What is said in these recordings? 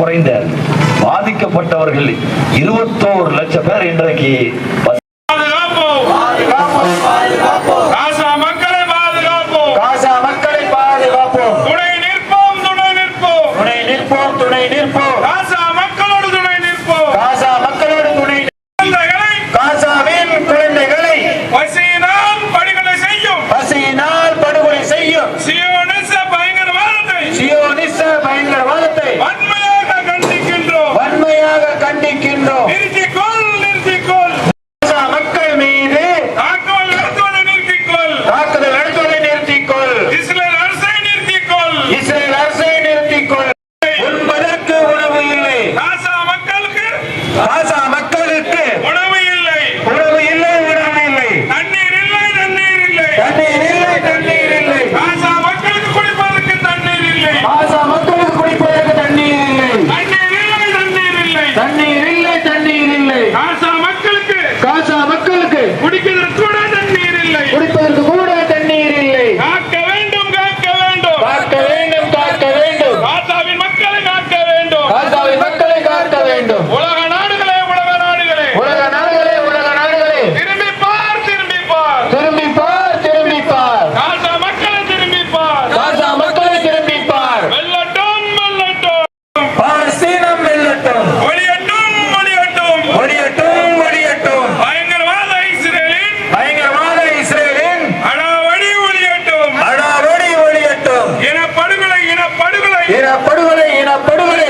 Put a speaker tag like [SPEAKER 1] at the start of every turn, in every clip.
[SPEAKER 1] குறைந்த பாதிக்கப்பட்டவர்கள் இருபத்தோரு லட்சம் பேர் இன்றைக்கு
[SPEAKER 2] துணை நிற்போம் துணை நிற்போம்!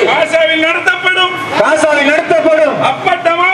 [SPEAKER 3] காசாவில் நடத்தப்படும்.
[SPEAKER 2] காசாவில் நடத்தப்படும்.
[SPEAKER 3] அப்பட்டமான